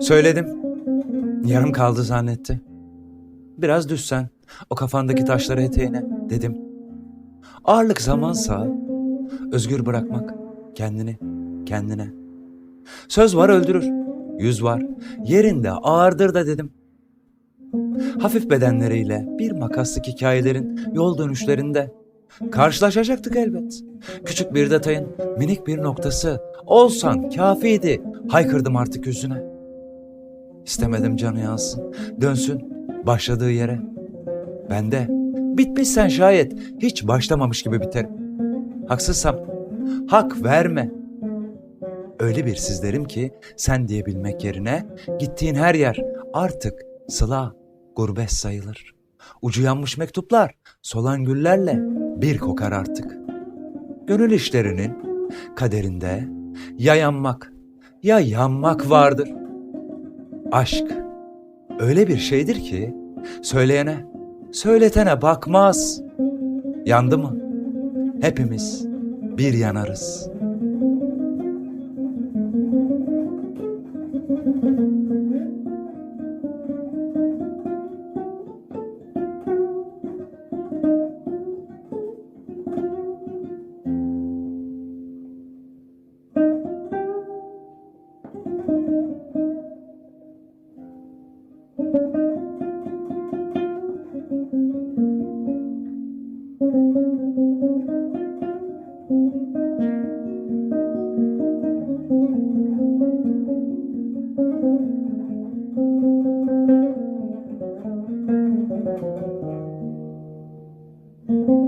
Söyledim. Yarım kaldı zannetti. Biraz düşsen o kafandaki taşları eteğine dedim. Ağırlık zamansa özgür bırakmak kendini kendine. Söz var öldürür, yüz var yerinde ağırdır da dedim. Hafif bedenleriyle bir makaslık hikayelerin yol dönüşlerinde karşılaşacaktık elbet. Küçük bir detayın minik bir noktası olsan kafiydi. Haykırdım artık yüzüne. İstemedim canı yansın, dönsün başladığı yere. Ben de bitmişsen şayet hiç başlamamış gibi biterim. Haksızsam hak verme. Öyle bir sizlerim ki sen diyebilmek yerine gittiğin her yer artık sıla, gurbet sayılır. Ucu yanmış mektuplar solan güllerle bir kokar artık. Gönül işlerinin kaderinde ya yanmak ya yanmak vardır. Aşk öyle bir şeydir ki söyleyene, söyletene bakmaz. Yandı mı? Hepimiz bir yanarız. thank mm -hmm. you